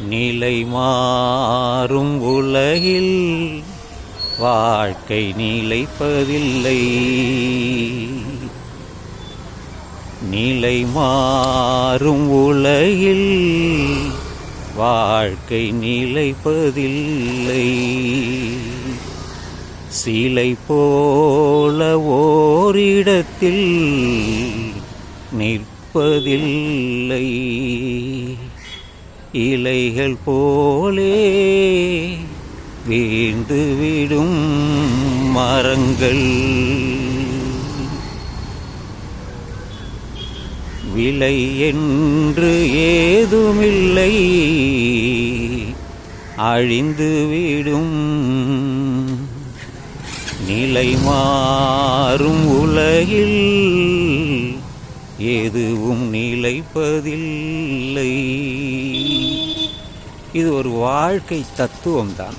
நிலை மாறும் உலகில் வாழ்க்கை நிலைப்பதில்லை. நிலை மாறும் உலகில் வாழ்க்கை நிலைப்பதில்லை. சிலை போல ஓரிடத்தில் நிற்பதில்லை. இலைகள் போலே வீழ்ந்து விடும் மரங்கள். விலை என்று ஏதுமில்லை அழிந்து விடும் நிலை மாறும் உலகில் எதுவும் நிலைப்பதில்லை. இது ஒரு வாழ்க்கை தத்துவம்தான்.